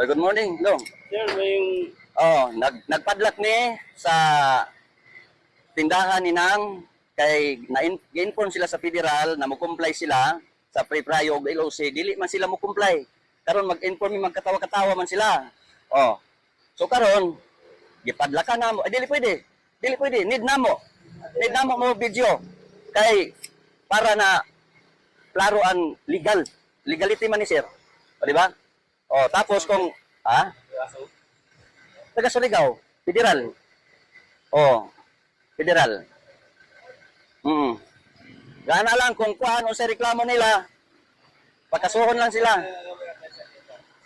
Oh, good morning, Dong. Sir, may yung Oh, nag nagpadlak ni sa tindahan ni Nang kay na-inform sila sa federal na mo-comply sila sa free prayo og LOC dili man sila mo comply karon mag-inform mi magkatawa-katawa man sila. Oh. So karon gipadlakan na mo. Eh, dili pwede. Dili pwede. Need na mo. Need na mo mo video. Kay para na klaro ang legal. Legality man ni sir. O, di ba oh tapos kung ha taga Surigao, federal. Oh, federal. Mm. Gana lang kung kuan o sa reklamo nila. Pagkasuhon lang sila.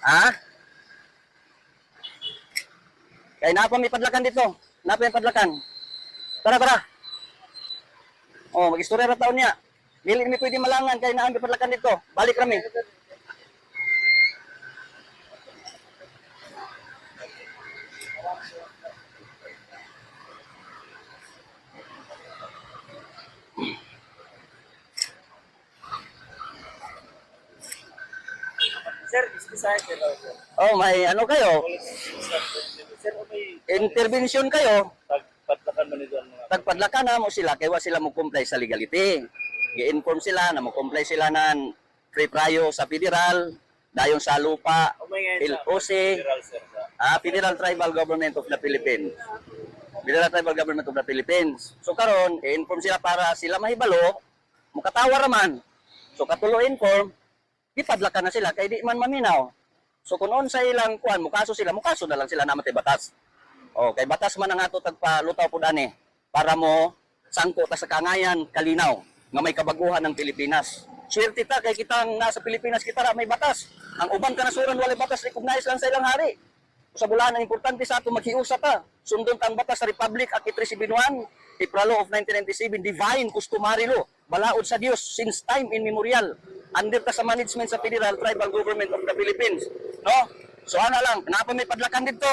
Ha? Kaya napa may padlakan dito. Napa may padlakan. Tara, tara. Oh, mag-istorya ra taon niya. Dili mi pwede malangan kay naa may padlakan dito. Balik kami. Sir, ispisahan sir. Oh, may ano kayo? Sir, may Intervention kayo. pagpatlakan man ito ang mga tagpadlakan na mo sila kay wa sila mo comply sa legality. Gi-inform sila na mo comply sila nan free prayo sa federal, dayon sa lupa, O may ngayon sa LOC, ah, Federal Tribal Government of the Philippines. Federal Tribal Government of the Philippines. So karon, i-inform sila para sila mahibalo, mukatawa raman. So katulo inform, gipadlakan na sila kay di man maminaw. So kung on sa ilang kuan, mukaso sila, mukaso na lang sila namatay batas. O, kay batas man ang ato tagpalutaw po dani para mo sangko ta sa kangayan kalinaw nga may kabaguhan ng Pilipinas. Swerte ta kay kita nasa Pilipinas kita ra may batas. Ang uban kanasuran walay batas recognize lang sa ilang hari. Sa bulan ang importante sa ato maghiusa ta. Sundon ta ang batas sa Republic Act 371, April of 1997, divine customary law, balaod sa Dios since time immemorial. Under ta sa management sa Federal Tribal Government of the Philippines. No? So ana lang, napa may padlakan dito.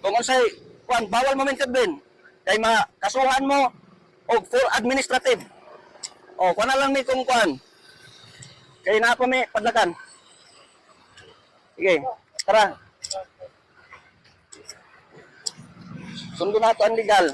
Kung unsay kuan bawal mo intervene kay makasuhan mo og for administrative. O, kuan lang mi kung kuan. Kay napa may padlakan. Sige, tara. Sundo na to ang legal.